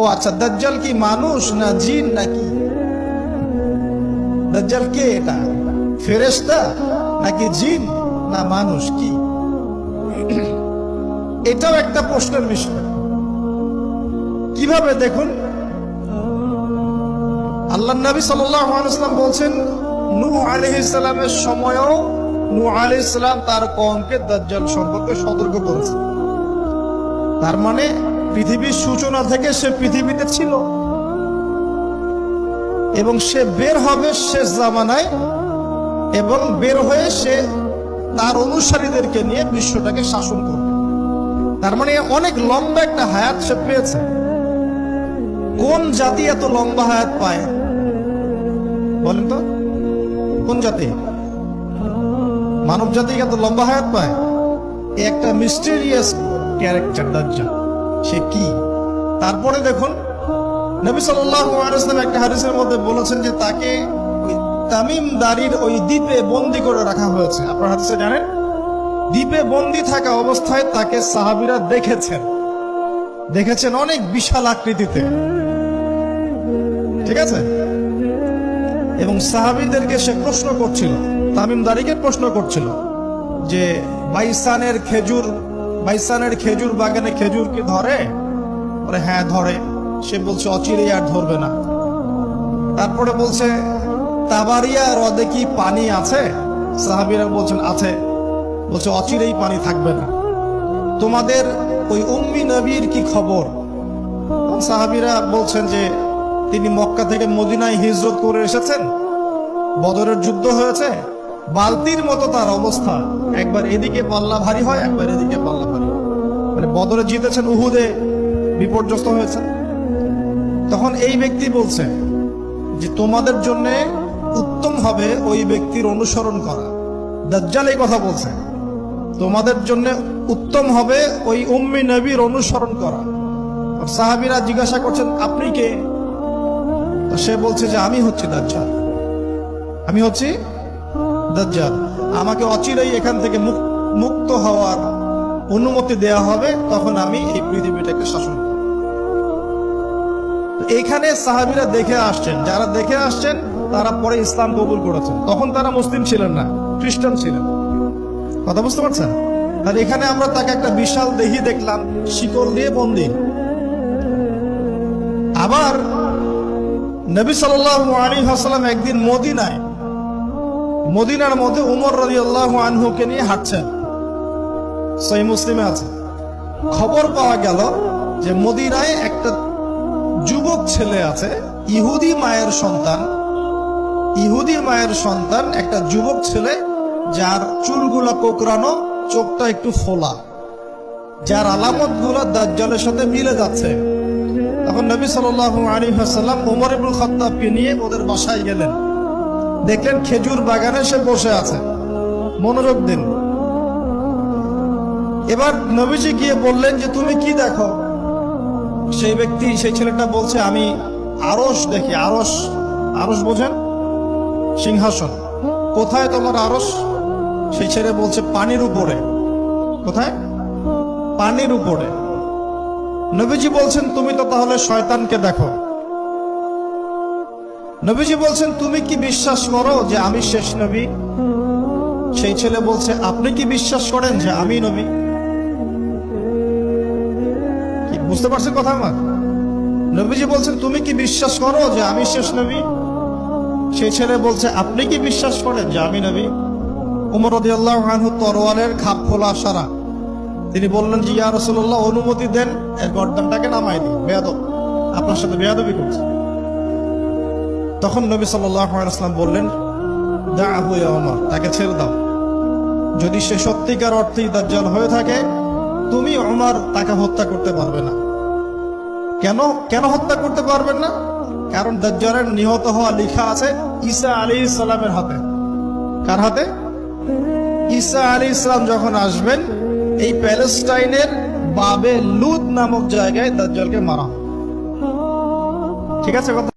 ও আচ্ছা দাজ্জাল কি মানুষ না জিন নাকি? দাজ্জাল কে এটা? ফেরেশতা নাকি জিন না মানুষ কি? এটাও একটা প্রশ্নের বিষয় কীভাবে দেখুন? আল্লাহ নবী সাল্লাম বলছেন নূ আলহিসের সময়ও নূ আলহিসাম তার কমকে দাজ্জাল সম্পর্কে সতর্ক করেছে। তার মানে পৃথিবীর সূচনা থেকে সে পৃথিবীতে ছিল। এবং সে বের হবে শেষ জামানায় এবং বের হয়ে সে তার অনুসারীদেরকে নিয়ে বিশ্বটাকে শাসন করবে। তার মানে অনেক লম্বা একটা হায়াত সে পেয়েছে। কোন জাতি এত লম্বা হায়াত পায়? বলেন তো, কোন জাতি? মানব জাতি এত লম্বা হায়াত পায়? একটা মিস্টেরিয়াস ক্যারেক্টার দাজ্জাল সে কি? তারপরে দেখুন, নবী ওয়াসাল্লাম একটা হাদিসের মধ্যে বলেছেন যে তাকে তামিম দারির ওই দ্বীপে বন্দি করে রাখা হয়েছে। আপনার হাদিসে জানেন? দ্বীপে বন্দি থাকা অবস্থায় তাকে সাহাবিরা দেখেছেন। দেখেছেন অনেক বিশাল আকৃতিতে। ঠিক আছে? এবং সাহাবীদেরকে সে প্রশ্ন করছিল, তামিম দারিকে প্রশ্ন করছিল যে, বাইসানের খেজুর বাইসানের খেজুর বাগানে খেজুর কি ধরে? বলে হ্যাঁ ধরে। সে বলছে, অচিরেই আর ধরবে না। তারপরে বলছে, তাবারিয়া হ্রদে কি পানি আছে? সাহাবিরা বলছেন, আছে। বলছে, অচিরেই পানি থাকবে না। তোমাদের ওই উম্মি নবীর কি খবর? সাহাবিরা বলছেন যে, তিনি মক্কা থেকে মদিনায় হিজরত করে এসেছেন। বদরের যুদ্ধ হয়েছে। বালতির মতো তার অবস্থা। একবার এদিকে পাল্লা ভারী হয়, একবার এদিকে পাল্লা। মানে বদরে জিতেছেন উহুদে, বিপর্যস্ত হয়েছে তখন এই ব্যক্তি বলছে যে, তোমাদের জন্য উত্তম হবে ওই ব্যক্তির অনুসরণ করা। দাজ্জাল এই কথা বলছে। তোমাদের জন্য উত্তম হবে ওই উম্মি নবীর অনুসরণ করা। সাহাবিরা জিজ্ঞাসা করছেন, আপনি কে? সে বলছে যে, আমি হচ্ছি দাজ্জাল। আমি হচ্ছি দাজ্জাল। আমাকে অচিরেই এখান থেকে মুক- মুক্ত হওয়ার অনুমতি দেয়া হবে, তখন আমি এই পৃথিবীটাকে শাসন এখানে সাহাবিরা দেখে আসছেন, যারা দেখে আসছেন, তারা পরে ইসলাম কবুল করেছেন। তখন তারা মুসলিম ছিলেন না, খ্রিস্টান ছিলেন। কথা বুঝতে পারছেন? আর এখানে আমরা তাকে একটা বিশাল দেহি দেখলাম, শিকল দিয়ে বন্দি। আবার নবী ওয়াসাল্লাম একদিন মদিনায়, মদিনার মধ্যে উমর রাদিয়াল্লাহু আনহুকে নিয়ে হাঁটছেন। মুসলিমে আছে। খবর পাওয়া গেল যে মদিনায় একটা যুবক ছেলে আছে, ইহুদি মায়ের সন্তান। ইহুদি মায়ের সন্তান একটা যুবক ছেলে, যার চুলগুলা কোকড়ানো, চোখটা একটু ফোলা। যার আলামতগুলা দাজ্জালের সাথে মিলে যাচ্ছে। তখন নবী সাল্লাল্লাহু আলাইহি ওয়াসাল্লাম ওমর ইবনুল খাত্তাবকে নিয়ে ওদের বাসায় গেলেন। দেখলেন খেজুর বাগানে সে বসে আছে। মনোযোগ দিন। এবার নবীজি গিয়ে বললেন যে, তুমি কি দেখো? সেই ব্যক্তি, সেই ছেলেটা বলছে, আমি আরস দেখি আরস আরস বোঝেন? সিংহাসন। কোথায় তোমার আরস সেই ছেলে বলছে, পানির উপরে। কোথায়? পানির উপরে। নবীজি বলছেন, তুমি তো তাহলে শয়তানকে দেখো। নবীজি বলছেন, তুমি কি বিশ্বাস করো যে আমি শেষ নবী? সেই ছেলে বলছে, আপনি কি বিশ্বাস করেন যে আমি নবী? বুঝতে পারছেন কথা আমার? নবীজি বলছেন, তুমি কি বিশ্বাস করো যে আমি শেষ নবী? সেই ছেলে বলছে, আপনি কি বিশ্বাস করেন যে আমি নবী? উমর আনহু তরোয়ালের খাপ খোলা সারা। তিনি বললেন যে ইয়া রাসূলুল্লাহ, অনুমতি দেন, এর গর্দানটাকে নামাই দিন বেয়াদব। আপনার সাথে বেয়াদবি করছে। তখন নবী আলাইহি বললেন দাআহু ইয়া ওমর তাকে ছেড়ে দাও। যদি সে সত্যিকার অর্থেই দাজ্জাল হয়ে থাকে তুমি ওমর তাকে হত্যা করতে পারবে না। কেন? কেন হত্যা করতে পারবেন না? কারণ দাজ্জালের নিহত হওয়া লেখা আছে ঈসা আলাইহিস সালামের হাতে। কার হাতে? ঈসা আলী ইসলাম যখন আসবেন, এই প্যালেস্টাইনের বাবে লুদ নামক জায়গায় দাজ্জালকে মারা ঠিক আছে কথা?